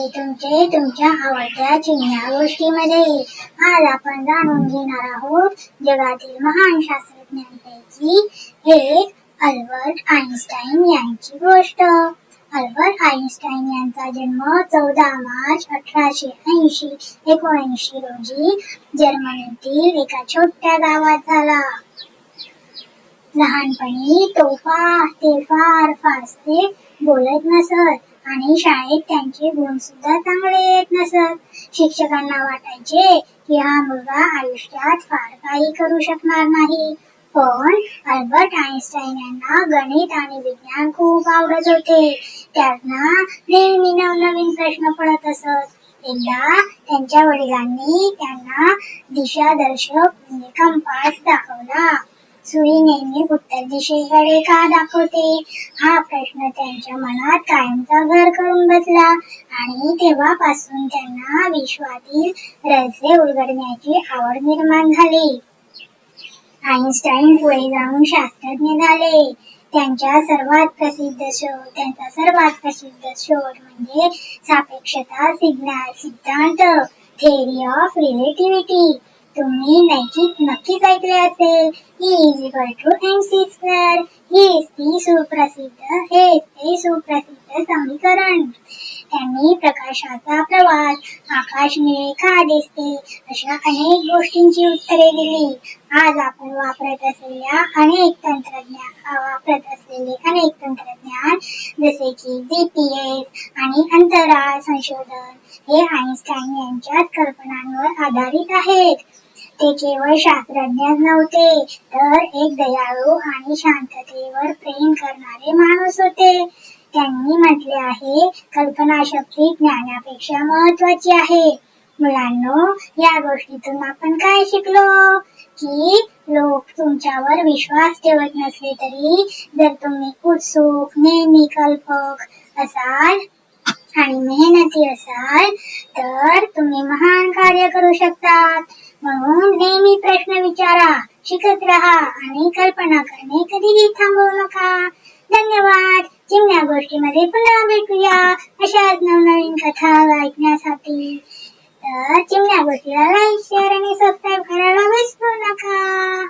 आहे तुमचे तुमच्या आवडत्या चिमण्या गोष्टीमध्ये आज आपण जाणून घेणार आहोत. जगातील महान शास्त्रज्ञांपैकी एक अल्बर्ट आइन्स्टाईन यांची गोष्ट अल्बर्ट आइन्स्टाईन यांचा जन्म चौदा मार्च अठराशे ऐंशी एकोणऐंशी रोजी जर्मनीतील एका छोट्या गावात झाला. लहानपणी तो फार ते फार फारसे बोलत नसत. आणि शाळेत त्यांचे गुण सुद्धा चांगले येत नसत. शिक्षकांना वाटायचे की हा मुलगा आयुष्यात फार काही करू शकणार नाही. पण अल्बर्ट आइन्स्टाईन यांना गणित आणि विज्ञान खूप आवडत होते. त्यांना नेहमी नवनवीन प्रश्न पडत असत. एकदा त्यांच्या वडिलांनी त्यांना दिशादर्शक कंपास दाखवला. सुई नेहमी उत्तर दिशेकडे का दाखवते? हा प्रश्न त्यांच्या मनात कायमचा घर करून बसला. आणि तेव्हापासून त्यांना विश्वातील रहस्य उलगडण्याची आवड निर्माण झाली. आइन्स्टाईन पुढे जाऊन शास्त्रज्ञ झाले. त्यांच्या सर्वात प्रसिद्ध शोध त्यांचा सर्वात प्रसिद्ध शोध म्हणजे सापेक्षता सिग्नल सिद्धांत थेअरी ऑफ रिलेटिव्हिटी तुम्ही नक्कीच नक्कीच ऐकले असेल ही is equal to M C square हीच ती सुप्रसिद्ध हेच ते सुप्रसिद्ध समीकरण त्यांनी प्रकाशाचा प्रवास आकाश निळे का दिसते? अशा अनेक गोष्टींची उत्तरे दिली. आज आपण वापरत असलेल्या अनेक तंत्रज्ञान वापरत असलेले अनेक तंत्रज्ञान जसे की जीपीएस आणि अंतराळ संशोधन हे आइन्स्टाईन यांच्या कल्पनांवर आधारित आहेत. ते केवळ शास्त्रज्ञच नव्हते तर एक दयाळू आणि शांततेवर प्रेम करणारे माणूस होते. त्यांनी म्हटले आहे कल्पनाशक्ती ज्ञानापेक्षा महत्वाची आहे. मुलांनो या गोष्टीतून आपण काय शिकलो? की लोक तुमच्यावर विश्वास ठेवत नसले तरी जर तुम्ही उत्सुक नेहमी कल्पक असाल आणि मेहनती असाल तर तुम्ही महान कार्य करू शकतात. म्हणून नेहमी प्रश्न विचारा शिकत राहा आणि कल्पना करणे कधीही थांबवू नका. धन्यवाद! या गोष्टीमध्ये पुन्हा भेटूया अशाच नवनवीन कथा ऐकण्यासाठी चिमण्या गोष्टीला लाईक शेअर आणि सबस्क्राईब करायला विसरू नका.